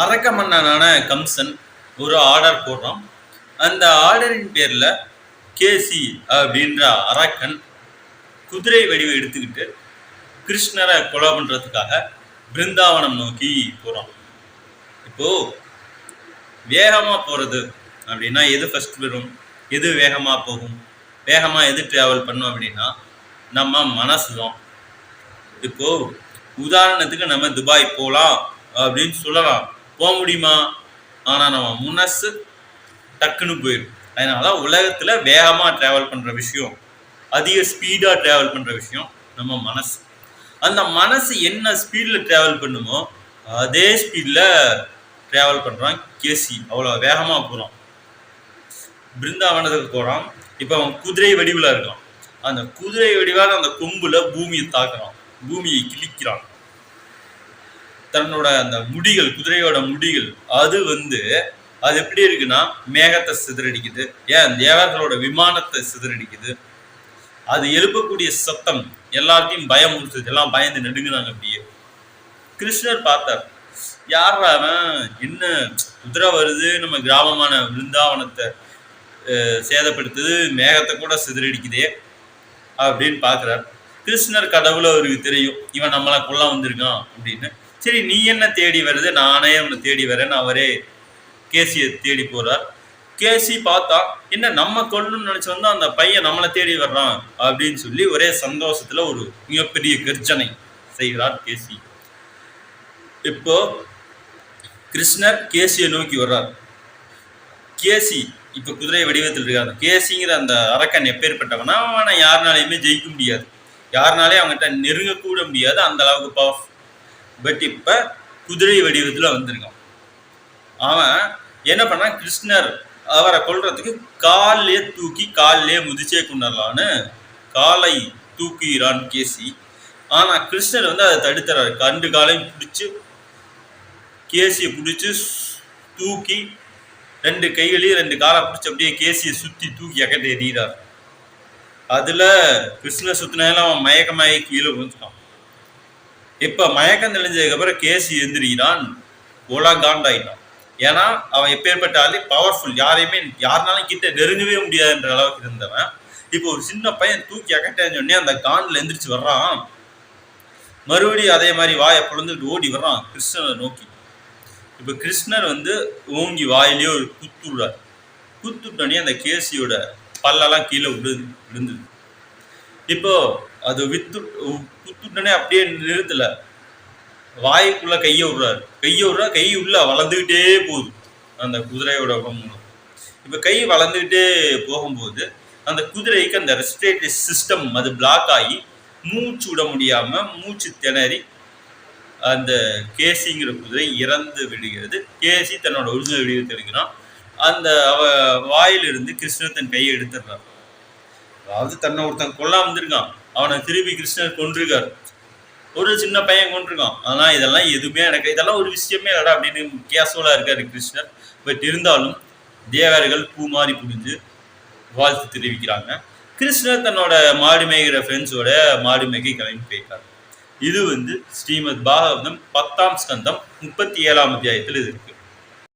அரக்க மன்னனான கம்சன் ஒரு ஆர்டர் போடுறான். அந்த ஆர்டரின் பேரில் கேசி அப்படின்ற அரக்கன் குதிரை வடிவை எடுத்துக்கிட்டு கிருஷ்ணரை கொலை பண்ணுறதுக்காக பிருந்தாவனம் நோக்கி போகிறோம் இப்போது வேகமாக போகிறது அப்படின்னா எது ஃபஸ்ட் வரும்? எது வேகமாக போகும்? வேகமாக எது ட்ராவல் பண்ணும் அப்படின்னா நம்ம மனசு தான். இப்போது உதாரணத்துக்கு நம்ம துபாய் போகலாம் அப்படின்னு சொல்லலாம். போக முடியுமா? ஆனால் நம்ம மனசு டக்குன்னு போயிடும் அதனால உலகத்தில் வேகமாக ட்ராவல் பண்ணுற விஷயம் அதிக ஸ்பீடாக ட்ராவல் பண்ணுற விஷயம் நம்ம மனசு. அந்த மனசு என்ன ஸ்பீடில் ட்ராவல் பண்ணுமோ அதே ஸ்பீடில் ட்ராவல் பண்ணுறான் கேசி. அவ்வளோ வேகமாக போகிறான் பிருந்தாவனத்துக்கு போகிறான் இப்போ அவன் குதிரை வடிவில் இருக்கான். அந்த குதிரை வடிவான அந்த கொம்பில் பூமியை தாக்குறான். பூமியை கிழிக்கிறான். தன்னோட அந்த முடிகள் குதிரையோட முடிகள் அது வந்து அது எப்படி இருக்குன்னா மேகத்தை சிதறடிக்குது. ஏன்? தேவர்களோட விமானத்தை சிதறடிக்குது. அது எழுப்பக்கூடிய சத்தம் எல்லாத்தையும் பயம் முடிச்சது எல்லாம் பயந்து நெடுங்கினாங்க அப்படியே. கிருஷ்ணர் பார்த்தார். யார் அவன்? என்ன? குதிரை வருது. நம்ம கிராமமான விருந்தாவனத்தை சேதப்படுத்துது. மேகத்தை கூட சிதறடிக்குதே அப்படின்னு பார்க்குறார். கிருஷ்ணர் கடவுளை அவருக்கு தெரியும். இவன் நம்மளை கொல்ல வந்திருக்கான் அப்படின்னு. சரி நீ என்ன தேடி வருது? நானே அவனை தேடி வரேன்னு அவரே கேசியை தேடி போறார். கேசி பார்த்தா என்ன நம்ம கொல்லணும்னு நினைச்சு வந்தா அந்த பையன் நம்மளை தேடி வர்றான் அப்படின்னு சொல்லி ஒரே சந்தோஷத்துல ஒரு மிகப்பெரிய கர்ஜனை செய்கிறார் கேசி. இப்போ கிருஷ்ணர் கேசியை நோக்கி வர்றார். கேசி இப்ப குதிரை வடிவத்தில் இருக்காங்க கேசிங்கிற அந்த அரக்கன் எப்பேற்பட்டவனா? அவனை யாருனாலையுமே ஜெயிக்க முடியாது. யாருனாலே அவங்ககிட்ட நெருங்க கூட முடியாது. அந்த அளவுக்கு பவர் பட் இப்போ குதிரை வடிவத்தில் வந்திருக்கான். அவன் என்ன பண்ணான் கிருஷ்ணர் அவரை கொல்றதுக்கு கால்லே தூக்கி கால்லே முதிச்சே கொண்டுடலான்னு காலை தூக்குகிறான் கேசி. ஆனா கிருஷ்ணர் வந்து அதை தடுத்துறாரு. கண்டு காலையும் பிடிச்சு கேசியை பிடிச்சி தூக்கி ரெண்டு கைகளையும் ரெண்டு காலை பிடிச்சி அப்படியே கேசியை சுத்தி தூக்கி அகட்ட எறிகிறார். அதுல கிருஷ்ண சுத்தினால அவன் மயக்கமாயி கீழே விழுந்துட்டான். இப்ப மயக்கம் தெளிஞ்சதுக்கு அப்புறம் கேசி எந்திரிக்கிறான் ஓலா காண்டாயிட்டான் ஏன்னா அவன் எப்பேற்பட்ட ஆளு? பவர்ஃபுல் யாரையுமே யாருனாலும் கிட்ட நெருங்கவே முடியாதுன்ற அளவுக்கு இருந்தவன். இப்போ ஒரு சின்ன பையன் தூக்கி அகட்டேன்னு சொன்னே அந்த காண்டில் எந்திரிச்சு வர்றான். மறுபடியும் அதே மாதிரி வாயை பிளந்துட்டு ஓடி வர்றான் கிருஷ்ணனை நோக்கி. இப்போ கிருஷ்ணர் வந்து ஓங்கி வாயிலேயே ஒரு குத்து விடுறார். குத்துட்டோடனே அந்த கேசியோட பல்லெல்லாம் கீழே விழுந்து விழுந்தது இப்போ அது வித்து குத்துட்டனே அப்படியே நிறுத்தல. வாய்க்குள்ள கையை விடுறாரு. கையை விடுறா கை உள்ள வளர்ந்துக்கிட்டே போகுது. அந்த குதிரையோட உடம்பு இப்போ கை வளர்ந்துக்கிட்டே போகும்போது அந்த குதிரைக்கு அந்த ரெஸ்பிரேட்டரி சிஸ்டம் அது பிளாக் ஆகி மூச்சு விட முடியாம மூச்சு திணறி அந்த கேசிங்கிற குதிரை இறந்து விடுகிறது. கேசி தன்னோட ஒரிஜினல் வடிவத்தை எடுக்கிறான் அந்த அவ வாயிலிருந்து கிருஷ்ணர் தன் கையை எடுத்துடுறான் அதாவது தன்னை ஒருத்தன் கொல்லாம வந்திருக்கான். அவனை திருப்பி கிருஷ்ணர் கொண்டிருக்கார் ஒரு சின்ன பையன் கொண்டிருக்கான் ஆனா இதெல்லாம் எதுவுமே எனக்கு இதெல்லாம் ஒரு விஷயமே இல்லடா அப்படின்னு கேசுவலா இருக்காரு கிருஷ்ணர். பட் இருந்தாலும் தேவர்கள் பூ மாறி புரிஞ்சு வாழ்த்து தெரிவிக்கிறாங்க. கிருஷ்ணர் தன்னோட மாடு மேய்கிற ஃப்ரெண்ட்ஸோட மாடு மேய்க்க கிளம்பி போயிருக்காரு இது வந்து ஸ்ரீமத் பாகவதம் பத்தாம் ஸ்கந்தம் முப்பத்தி ஏழாம் அத்தியாயத்தில் இது இருக்கு.